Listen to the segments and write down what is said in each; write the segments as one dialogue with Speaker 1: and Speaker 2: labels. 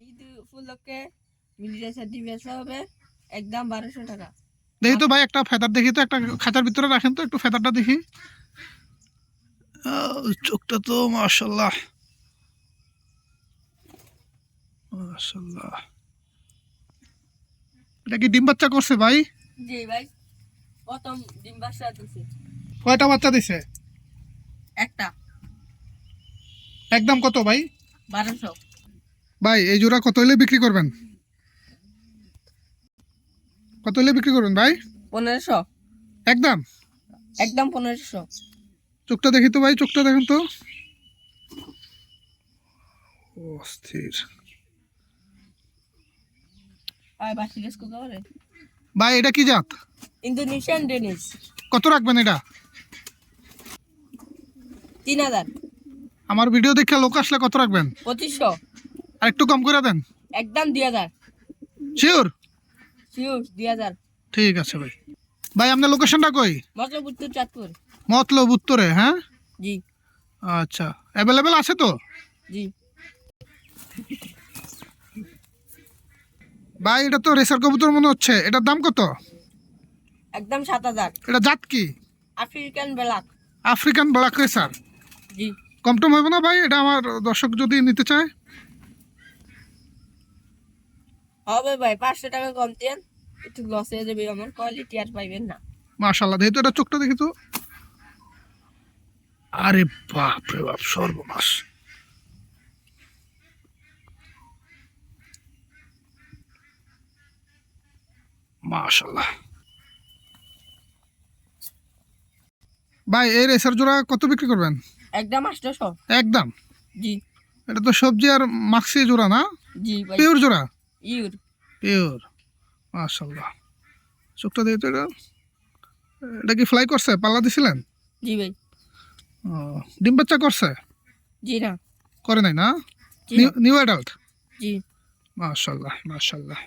Speaker 1: ঈদ উপলক্ষে মিলিটারি সার্টি বেচা হবে একদম বারোশো টাকা।
Speaker 2: দেখি তো ভাই একটা ফেদার দেখি তো একটা খাঁচার ভিতরে রাখেন তো একটু ফেদারটা দেখি। চোখটা তো মাশাল্লাহ এটা কি ডিম বাচ্চা করছে ভাই?
Speaker 1: জি ভাই প্রথম ডিম দিছে।
Speaker 2: কয়টা বাচ্চা দিছে?
Speaker 1: একটা।
Speaker 2: একদম কত ভাই?
Speaker 1: বারোশো।
Speaker 2: ভাই এই জোড়া কত হলে বিক্রি করবেন? কত হলে বিক্রি করবেন ভাই?
Speaker 1: পনেরোশো।
Speaker 2: একদম?
Speaker 1: একদম পনেরোশো।
Speaker 2: চোখটা দেখি তো ভাই চোখটা দেখেন তো। অস্থির। ভাই এটা কি জাত?
Speaker 1: ইন্দোনেশিয়ান ডেনিস
Speaker 2: কত রাখবেন এটা?
Speaker 1: তিন হাজার।
Speaker 2: আমার ভিডিও দেখে লোক আসলে কত রাখবেন?
Speaker 1: পঁচিশশো।
Speaker 2: আর একটু কম করে দেন।
Speaker 1: একদম দুই হাজার।
Speaker 2: শিওর
Speaker 1: শিওর দুই হাজার।
Speaker 2: ঠিক আছে ভাই। ভাই আপনার লোকেশনটা কই?
Speaker 1: মতলব উত্তর চাঁদপুর।
Speaker 2: মতলব উত্তরে হ্যাঁ?
Speaker 1: জি।
Speaker 2: আচ্ছা। অ্যাভেলেবেল আছে তো?
Speaker 1: জি।
Speaker 2: ভাই এটা তো রেসার কবুতর মনে হচ্ছে। এটার দাম কত?
Speaker 1: একদম সাত হাজার।
Speaker 2: এটা জাত কি?
Speaker 1: African black.
Speaker 2: African black racer?
Speaker 1: জি।
Speaker 2: কম টম হবে না ভাই? এটা আমার দর্শক যদি নিতে চায়।
Speaker 1: হবে ভাই পাঁচশো টাকা কম দেন। একটু লস হয়ে যাবে আমার কোয়ালিটি আর পাইবেন না।
Speaker 2: মাশাল্লাহ যেহেতু এটা চোখটা দেখি তো। আরে বাপ রে বাপ সর্বনাশ। মাশাল্লাহ ভাই এই রেসার জোড়া কত বিক্রি করবেন?
Speaker 1: একদম আটশোশো
Speaker 2: একদম?
Speaker 1: জি।
Speaker 2: এটা তো সবজি আর মাক্সি জোড়া না?
Speaker 1: জি
Speaker 2: পিওর জোড়া?
Speaker 1: ইউর
Speaker 2: পিওর মাশাল্লাহ চোখটা দিয়ে তো এটা এটা কি ফ্লাই করছে? পাল্লা দিছিলেন?
Speaker 1: জি ভাই।
Speaker 2: ও, ডিম বাচ্চা করছে?
Speaker 1: জি না।
Speaker 2: করে নাই না? নিউ নিউ অ্যাডাল্ট
Speaker 1: জি।
Speaker 2: মাশাল্লাহ মাশাল্লাহ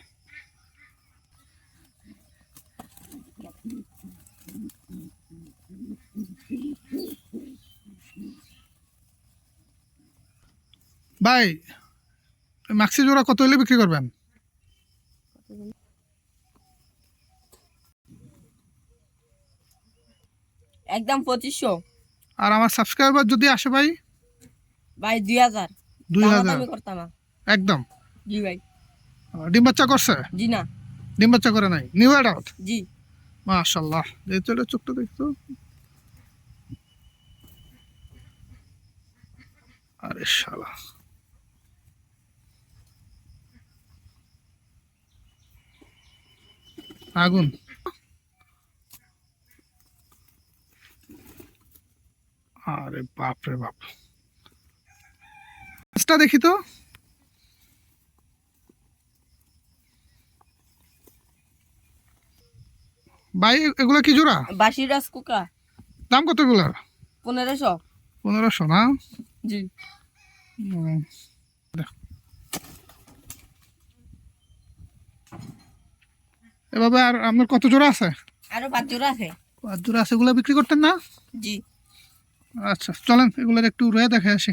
Speaker 2: ভাই মাক্সি জোড়া কত হলে বিক্রি করবেন?
Speaker 1: একদম পঁচিশশো।
Speaker 2: আর আমার সাবস্ক্রাইবার যদি আসে ভাই?
Speaker 1: ভাই দুই হাজার।
Speaker 2: দুই হাজার।
Speaker 1: আমি করতাম
Speaker 2: একদম?
Speaker 1: জি ভাই।
Speaker 2: ডিম বাচ্চা করছে?
Speaker 1: জি না।
Speaker 2: ডিম বাচ্চা করে নাই? নিউ অ্যাডাল্ট
Speaker 1: জি।
Speaker 2: মাশাল্লাহ দেখতো এটা চোখটা দেখতো। আরে শালা। আগুন। আরে বাপ রে বাপ। মাছটা দেখি তো। ভাই এগুলো কি জোড়া?
Speaker 1: বাসি রাস কুকা
Speaker 2: দাম কত এগুলার
Speaker 1: পনেরোশো।
Speaker 2: পনেরোশো না?
Speaker 1: জি।
Speaker 2: দেখ। এভাবে আর আপনার কত জোড়া আছে?
Speaker 1: আরও পাঁচ জোড়া আছে।
Speaker 2: পাঁচ জোড়া আছে এগুলো বিক্রি করতেন না?
Speaker 1: জি।
Speaker 2: আচ্ছা চলেন এগুলোর একটু রয়ে দেখে আসি।